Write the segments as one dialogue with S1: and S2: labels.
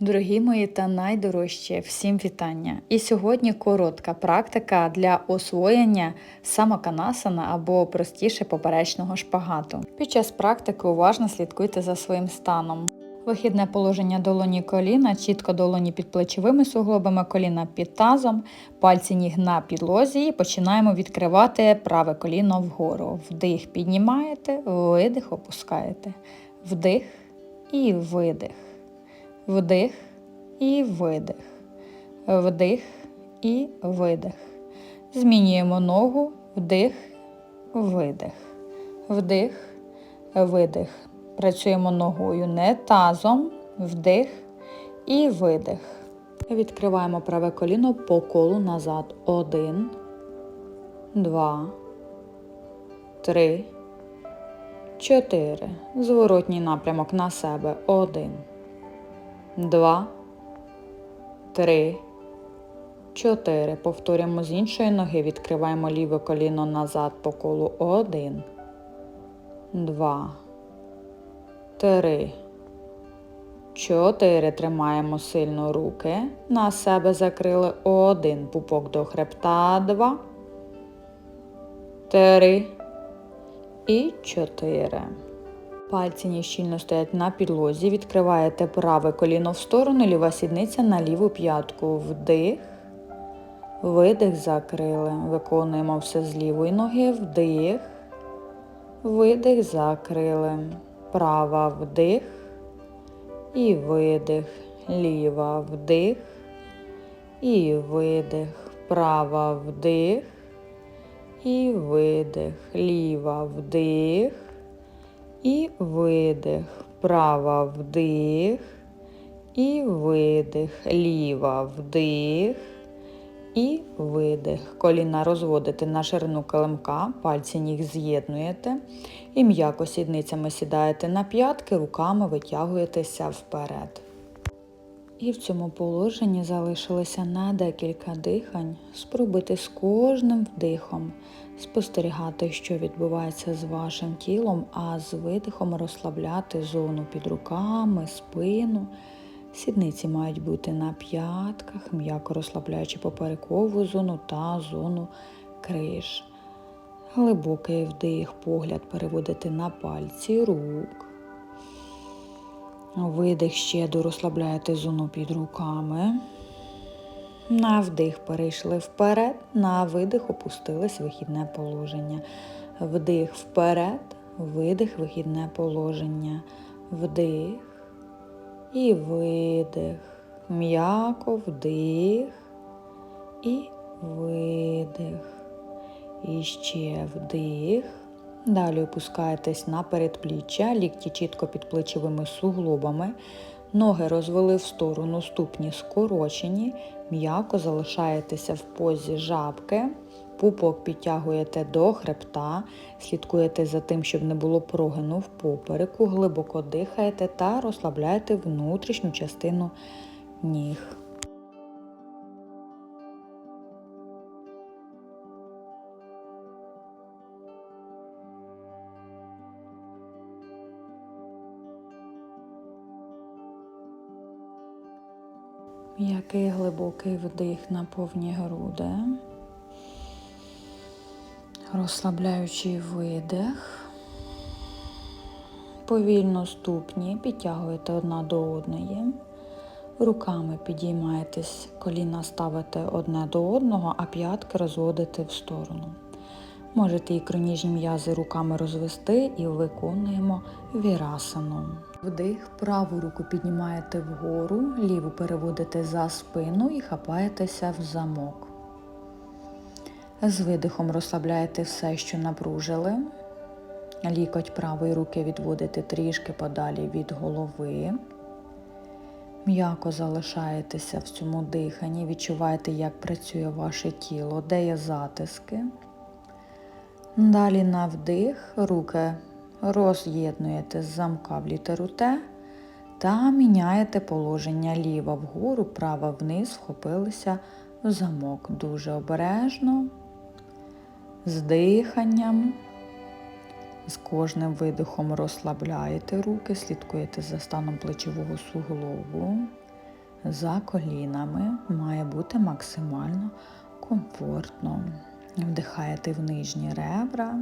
S1: Дорогі мої та найдорожчі, всім вітання! І сьогодні коротка практика для освоєння самоканасана або простіше поперечного шпагату. Під час практики уважно слідкуйте за своїм станом. Вихідне положення долоні коліна, чітко долоні під плечовими суглобами, коліна під тазом, пальці ніг на підлозі і починаємо відкривати праве коліно вгору. Вдих піднімаєте, видих опускаєте. Вдих і видих. Вдих і видих. Вдих і видих. Змінюємо ногу, вдих, видих. Вдих, видих. Працюємо ногою не тазом, вдих і видих. Відкриваємо праве коліно по колу назад. Один, два, три, чотири. Зворотній напрямок на себе. Один два, три, чотири. Повторюємо з іншої ноги. Відкриваємо ліве коліно назад по колу. Один, два, три, чотири. Тримаємо сильно руки. На себе закрили. Один. Пупок до хребта. Два. Три. І чотири. Пальці ніж щільно стоять на підлозі. Відкриваєте праве коліно в сторону, ліва сідниця на ліву п'ятку. Вдих. Видих закрили. Виконуємо все з лівої ноги. Вдих. Видих закрили. Права вдих. І видих. Ліва вдих. І видих. Права вдих. І видих. Ліва вдих. І видих. Права вдих. І видих. Ліва вдих. І видих. Коліна розводите на ширину килимка, пальці ніг з'єднуєте. І м'яко сідницями сідаєте на п'ятки, руками витягуєтеся вперед. І в цьому положенні залишилося на декілька дихань. Спробуйте з кожним вдихом спостерігати, що відбувається з вашим тілом, а з видихом розслабляти зону під руками, спину. Сідниці мають бути на п'ятках, м'яко розслабляючи поперекову зону та зону криш. Глибокий вдих, погляд переводити на пальці рук. Видих ще дорозслабляєте зону під руками. На вдих перейшли вперед, на видих опустились вихідне положення. Вдих вперед, видих, вихідне положення. Вдих і видих. М'яко вдих і видих. І ще вдих. Далі опускаєтесь на передпліччя, лікті чітко під плечовими суглобами. Ноги розвели в сторону, ступні скорочені, м'яко залишаєтеся в позі жабки, пупок підтягуєте до хребта, слідкуєте за тим, щоб не було прогину в попереку, глибоко дихаєте та розслабляєте внутрішню частину ніг. М'який глибокий вдих на повні груди, розслабляючий видих, повільно ступні, підтягуєте одна до одної, руками підіймаєтесь, коліна ставите одне до одного, а п'ятки розводите в сторону. Можете і кроніжні м'язи руками розвести і виконуємо вірасану. Вдих, праву руку піднімаєте вгору, ліву переводите за спину і хапаєтеся в замок. З видихом розслабляєте все, що напружили. Лікоть правої руки відводите трішки подалі від голови. М'яко залишаєтеся в цьому диханні, відчуваєте, як працює ваше тіло, де є затиски. Далі на вдих, руки роз'єднуєте з замка в літеру Т та міняєте положення ліва вгору, права вниз, вхопилися в замок. Дуже обережно, з диханням. З кожним видихом розслабляєте руки, слідкуєте за станом плечового суглобу. за колінами має бути максимально комфортно. Вдихаєте в нижні ребра.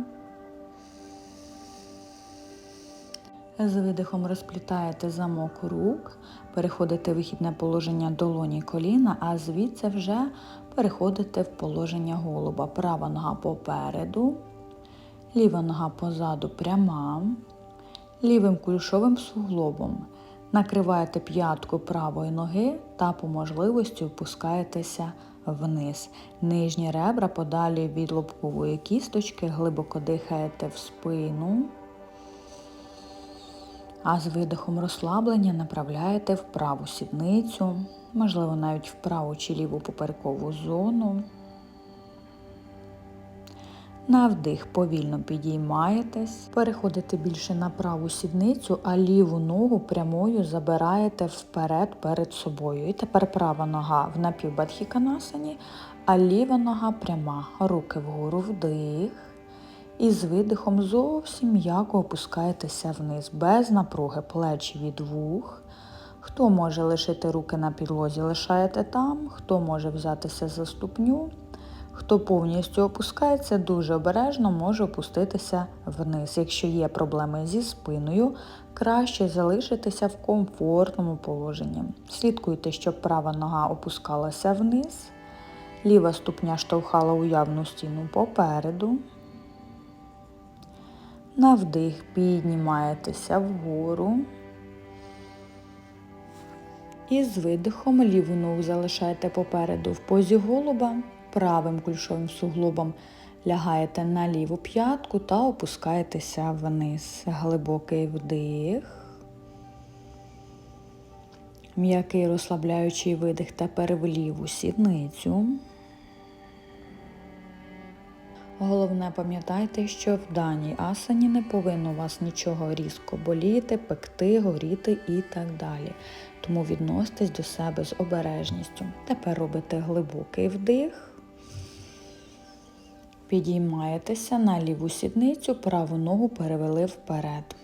S1: З видихом розплітаєте замок рук, переходите в вихідне положення долоні коліна, а звідси вже переходите в положення голуба. Права нога попереду, ліва нога позаду пряма, лівим кульшовим суглобом. Накриваєте п'ятку правої ноги та по можливості опускаєтеся вниз. Нижні ребра подалі від лобкової кісточки, глибоко дихаєте в спину. А з видихом розслаблення направляєте в праву сідницю, можливо, навіть в праву чи ліву поперекову зону. На вдих повільно підіймаєтесь, переходите більше на праву сідницю, а ліву ногу прямою забираєте вперед перед собою. І тепер права нога в напівбадхіканасані, а ліва нога пряма. Руки вгору вдих. І з видихом зовсім м'яко опускаєтеся вниз, без напруги плечі від вух. Хто може лишити руки на підлозі, лишаєте там, хто може взятися за ступню. Хто повністю опускається, дуже обережно може опуститися вниз. Якщо є проблеми зі спиною, краще залишитися в комфортному положенні. Слідкуйте, щоб права нога опускалася вниз, ліва ступня штовхала уявну стіну попереду. На вдих піднімаєтеся вгору. І з видихом ліву ногу залишаєте попереду в позі голуба правим кульшовим суглобом лягаєте на ліву п'ятку та опускаєтеся вниз. Глибокий вдих. М'який розслабляючий видих тепер в ліву сідницю. Головне, пам'ятайте, що в даній асані не повинно у вас нічого різко боліти, пекти, горіти і так далі. Тому відноситесь до себе з обережністю. Тепер робите глибокий вдих. Підіймаєтеся на ліву сідницю, праву ногу перевели вперед.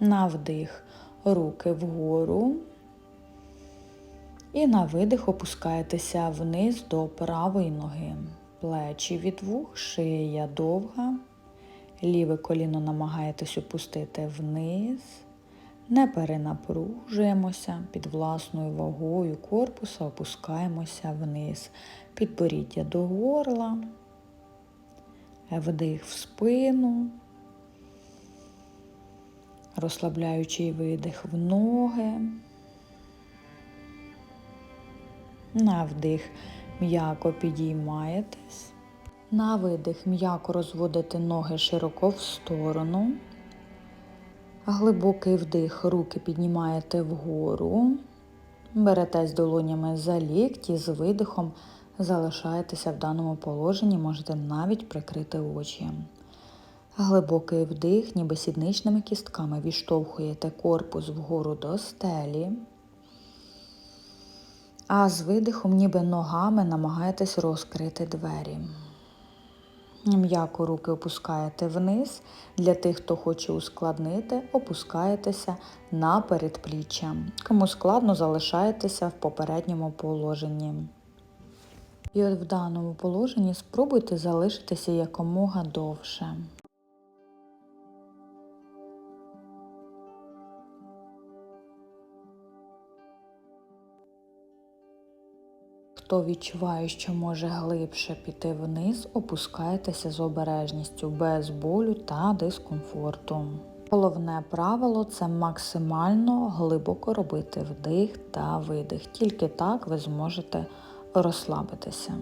S1: На вдих руки вгору. І на видих опускаєтеся вниз до правої ноги. Плечі від вух, шия довга. Ліве коліно намагаєтесь опустити вниз. Не перенапружуємося під власною вагою корпуса, опускаємося вниз. Підборіддя до горла вдих в спину, розслабляючий видих в ноги. На вдих м'яко підіймаєтесь. На видих м'яко розводите ноги широко в сторону. Глибокий вдих, руки піднімаєте вгору. Беретесь долонями за лікті з видихом залишаєтеся в даному положенні, можете навіть прикрити очі. Глибокий вдих, ніби сідничними кістками відштовхуєте корпус вгору до стелі. А з видихом, ніби ногами намагаєтесь розкрити двері. М'яко руки опускаєте вниз. Для тих, хто хоче ускладнити, опускаєтеся на передпліччя. Кому складно, залишаєтеся в попередньому положенні. І от в даному положенні спробуйте залишитися якомога довше. Хто відчуває, що може глибше піти вниз, опускайтеся з обережністю, без болю та дискомфорту. Головне правило це максимально глибоко робити вдих та видих. Тільки так ви зможете розслабитися.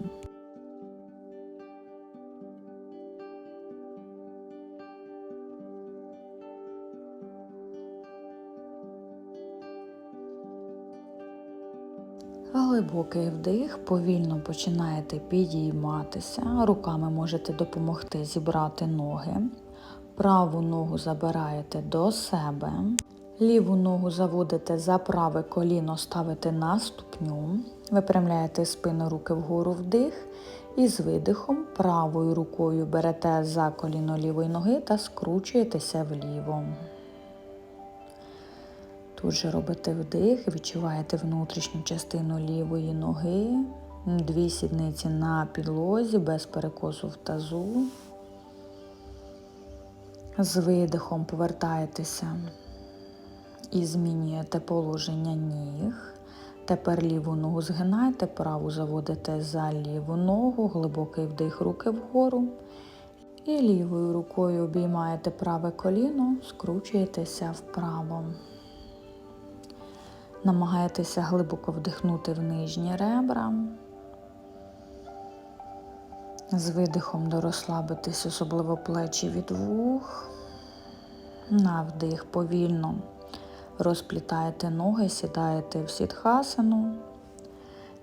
S1: Глибокий вдих, повільно починаєте підійматися. Руками можете допомогти зібрати ноги. Праву ногу забираєте до себе. Ліву ногу заводите за праве коліно, ставите на ступню. Випрямляєте спину руки вгору вдих. І з видихом правою рукою берете за коліно лівої ноги та скручуєтеся вліво. Тут же робите вдих, відчуваєте внутрішню частину лівої ноги, дві сідниці на підлозі без перекосу в тазу. З видихом повертаєтеся і змінюєте положення ніг. Тепер ліву ногу згинайте, праву заводите за ліву ногу, глибокий вдих руки вгору. І лівою рукою обіймаєте праве коліно, скручуєтеся вправо. Намагаєтеся глибоко вдихнути в нижні ребра. З видихом дорозслабитись, особливо плечі від вух. На вдих повільно розплітаєте ноги, сідаєте в сітхасану.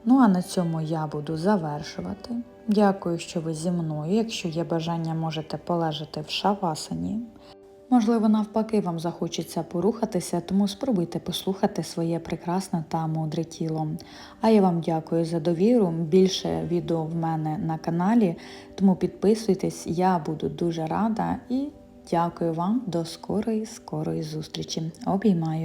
S1: Ну а на цьому я буду завершувати. Дякую, що ви зі мною. Якщо є бажання, можете полежати в шавасані. Можливо, навпаки, вам захочеться порухатися, тому спробуйте послухати своє прекрасне та мудре тіло. А я вам дякую за довіру. Більше відео в мене на каналі, тому підписуйтесь, я буду дуже рада і дякую вам до скорої, скорої зустрічі. Обіймаю!